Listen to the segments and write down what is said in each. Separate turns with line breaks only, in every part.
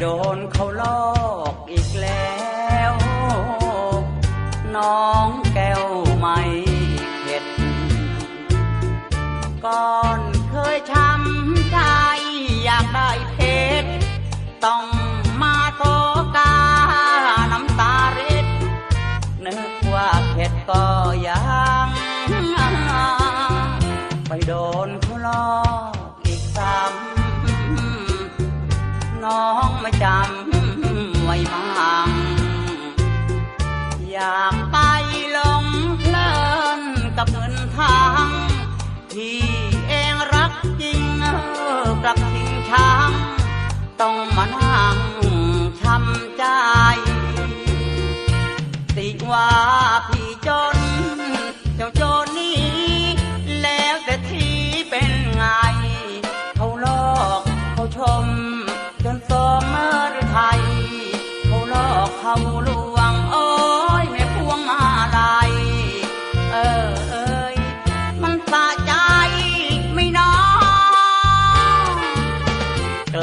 โดนเขาลอกอีกแล้ว น้องแก้วไม่เข็ด ก่อนเคยช้ำใจอยากได้เพชร ต้องมาโตกาน้ำตาเร็ด นึกว่าเข็ดก็ยัง ไปโดนเขาลอก จำไว้มั่งอยากไปลงเพลินกับเงินทางที่เองรักจริงกลับทิ้งช้างต้องมานั่งช้ำใจ ติว่า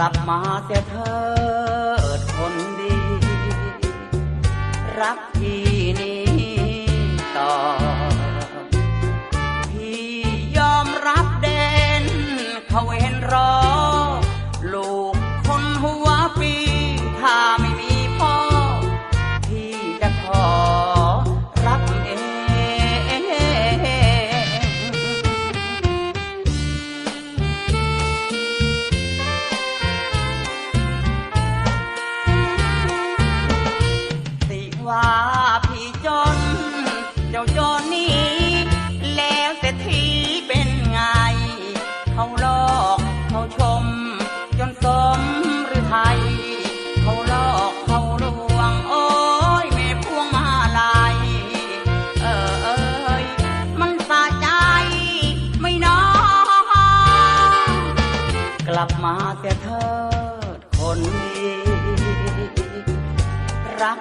ลับมาเสียเถิดคนดี รักพี่นี้ต่อ พี่ยอมรับเด่นเขาเห็นรอ ลับมาแสีเธอคนดีรัก